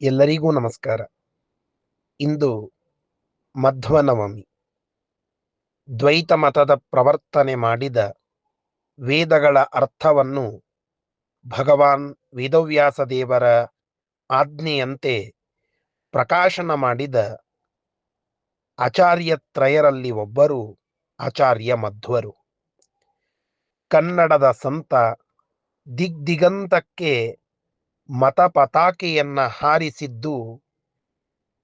ಎಲ್ಲರಿಗೂ ನಮಸ್ಕಾರ. ಇಂದು ಮಧ್ವನವಮಿ ದ್ವೈತ ಮತದ ಪ್ರವರ್ತನೆ ಮಾಡಿದ ವೇದಗಳ ಅರ್ಥವನ್ನು ಭಗವಾನ್ ವೇದವ್ಯಾಸ ದೇವರ ಆಜ್ಞೆಯಂತೆ ಪ್ರಕಾಶನ ಮಾಡಿದ ಆಚಾರ್ಯ ತ್ರಯರಲ್ಲಿ ಒಬ್ಬರು ಆಚಾರ್ಯ ಮಧ್ವರು. ಕನ್ನಡದ ಸಂತ ದಿಗ್ದಿಗಂತಕ್ಕೆ ಮತ ಪತಾಕೆಯನ್ನ ಹಾರಿಸಿದ್ದು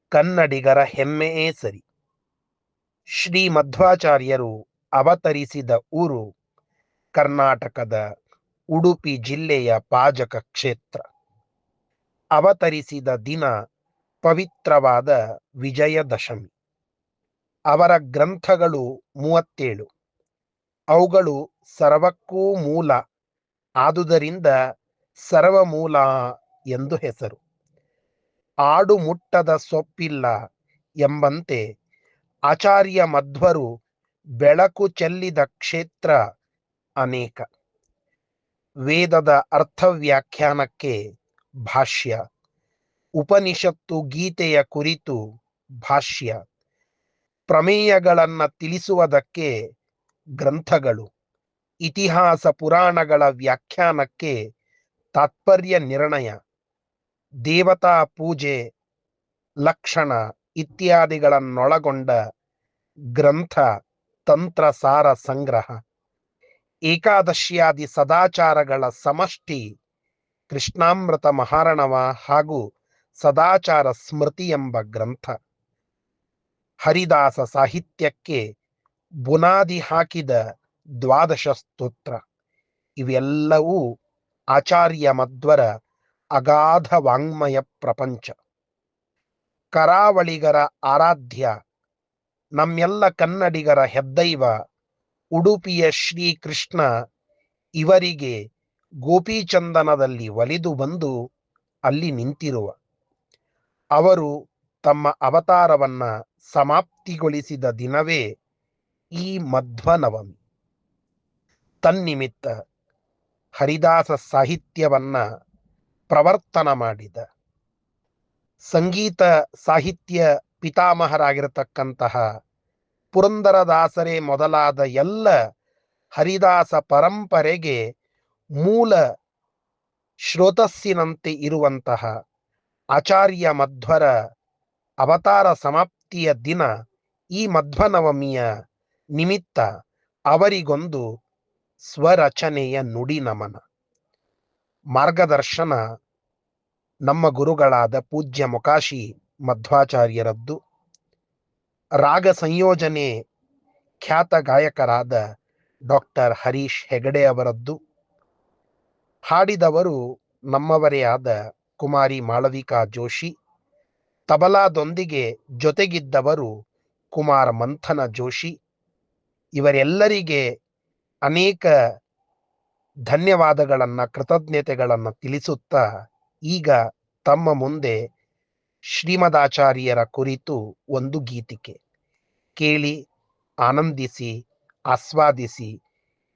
ಕನ್ನಡಿಗರ ಹೆಮ್ಮೆಯೇ ಸರಿ. ಶ್ರೀ ಮಧ್ವಾಚಾರ್ಯರು ಅವತರಿಸಿದ ಊರು ಕರ್ನಾಟಕದ ಉಡುಪಿ ಜಿಲ್ಲೆಯ ಪಾಜಕ ಕ್ಷೇತ್ರ. ಅವತರಿಸಿದ ದಿನ ಪವಿತ್ರವಾದ ವಿಜಯದಶಮಿ. ಅವರ ಗ್ರಂಥಗಳು ಮೂವತ್ತೇಳು. ಅವುಗಳು ಸರ್ವಕ್ಕೂ ಮೂಲ. ಆದುದರಿಂದ ಸರ್ವಮೂಲ ಎಂದು ಹೆಸರು. ಆಡು ಮುಟ್ಟದ ಸೊಪ್ಪಿಲ್ಲ ಎಂಬಂತೆ ಆಚಾರ್ಯ ಮಧ್ವರು ಬೆಳಕು ಚೆಲ್ಲಿದ ಕ್ಷೇತ್ರ ಅನೇಕ. ವೇದದ ಅರ್ಥವ್ಯಾಖ್ಯಾನಕ್ಕೆ ಭಾಷ್ಯ. ಉಪನಿಷತ್ತು ಗೀತೆಯ ಕುರಿತು ಭಾಷ್ಯ. ಪ್ರಮೇಯಗಳನ್ನು ತಿಳಿಸುವುದಕ್ಕೆ ಗ್ರಂಥಗಳು. ಇತಿಹಾಸ ಪುರಾಣಗಳ ವ್ಯಾಖ್ಯಾನಕ್ಕೆ ತಾತ್ಪರ್ಯ ನಿರ್ಣಯ, ದೇವತಾ ಪೂಜೆ, ಲಕ್ಷಣ ಇತ್ಯಾದಿಗಳನ್ನೊಳಗೊಂಡ ಗ್ರಂಥ ತಂತ್ರಸಾರ ಸಂಗ್ರಹ. ಏಕಾದಶಿಯಾದಿ ಸದಾಚಾರಗಳ ಸಮಷ್ಟಿ, ಕೃಷ್ಣಾಮೃತ ಮಹಾರಣವ ಹಾಗೂ ಸದಾಚಾರ ಸ್ಮೃತಿ ಎಂಬ ಗ್ರಂಥ. ಹರಿದಾಸ ಸಾಹಿತ್ಯಕ್ಕೆ ಬುನಾದಿ ಹಾಕಿದ ದ್ವಾದಶ ಸ್ತೋತ್ರ. ಇವೆಲ್ಲವೂ ಆಚಾರ್ಯ ಮಧ್ವರ ಅಗಾಧ ವಾಂಗ್ಮಯ ಪ್ರಪಂಚ. ಕರಾವಳಿಗರ ಆರಾಧ್ಯ, ನಮ್ಮೆಲ್ಲ ಕನ್ನಡಿಗರ ಹೆದ್ದೈವ, ಉಡುಪಿಯ ಶ್ರೀಕೃಷ್ಣ ಇವರಿಗೆ ಗೋಪಿಚಂದನದಲ್ಲಿ ಒಲಿದು ಬಂದು ಅಲ್ಲಿ ನಿಂತಿರುವ. ಅವರು ತಮ್ಮ ಅವತಾರವನ್ನ ಸಮಾಪ್ತಿಗೊಳಿಸಿದ ದಿನವೇ ಈ ಮಧ್ವನವಮಿ ತನ್ನಿಮಿತ್ತ ಹರಿದಾಸ ಸಾಹಿತ್ಯವನ್ನ ಪ್ರವರ್ತನ ಮಾಡಿದ. ಸಂಗೀತ ಸಾಹಿತ್ಯ ಪಿತಾಮಹರಾಗಿರತಕ್ಕಂತಹ ಪುರಂದರದಾಸರೇ ಮೊದಲಾದ ಎಲ್ಲ ಹರಿದಾಸ ಪರಂಪರೆಗೆ ಮೂಲ ಶ್ರೋತಸ್ಸಿನಂತೆ ಇರುವಂತಹ ಆಚಾರ್ಯ ಮಧ್ವರ ಅವತಾರ ಸಮಾಪ್ತಿಯ ದಿನ ಈ ಮಧ್ವನವಮಿಯ ನಿಮಿತ್ತ ಅವರಿಗೊಂದು ಸ್ವರಚನೆಯ ನುಡಿ ನಮನ. ಮಾರ್ಗದರ್ಶನ ನಮ್ಮ ಗುರುಗಳಾದ ಪೂಜ್ಯ ಮೊಕಾಶಿ ಮಧ್ವಾಚಾರ್ಯರದ್ದು. ರಾಗ ಸಂಯೋಜನೆ ಖ್ಯಾತ ಗಾಯಕರಾದ ಡಾಕ್ಟರ್ ಹರೀಶ್ ಹೆಗಡೆ ಅವರದ್ದು. ಹಾಡಿದವರು ನಮ್ಮವರೇ ಆದ ಕುಮಾರಿ ಮಾಳವಿಕಾ ಜೋಶಿ. ತಬಲಾದೊಂದಿಗೆ ಜೊತೆಗಿದ್ದವರು ಕುಮಾರ ಮಂಥನ ಜೋಶಿ. ಇವರೆಲ್ಲರಿಗೆ ಅನೇಕ ಧನ್ಯವಾದಗಳನ್ನು, ಕೃತಜ್ಞತೆಗಳನ್ನು ತಿಳಿಸುತ್ತಾ ಈಗ ತಮ್ಮ ಮುಂದೆ ಶ್ರೀಮದಾಚಾರ್ಯರ ಕುರಿತು ಒಂದು ಗೀತಿಕೆ. ಕೇಳಿ, ಆನಂದಿಸಿ, ಆಸ್ವಾದಿಸಿ,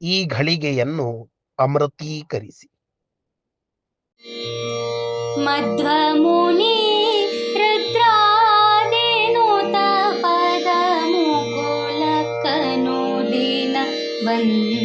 ಈ ಘಳಿಗೆಯನ್ನು ಅಮೃತೀಕರಿಸಿ. ಮಧ್ವಮುನಿ ರುದ್ರಾದೇನೋತ ಪದ ಬಂದ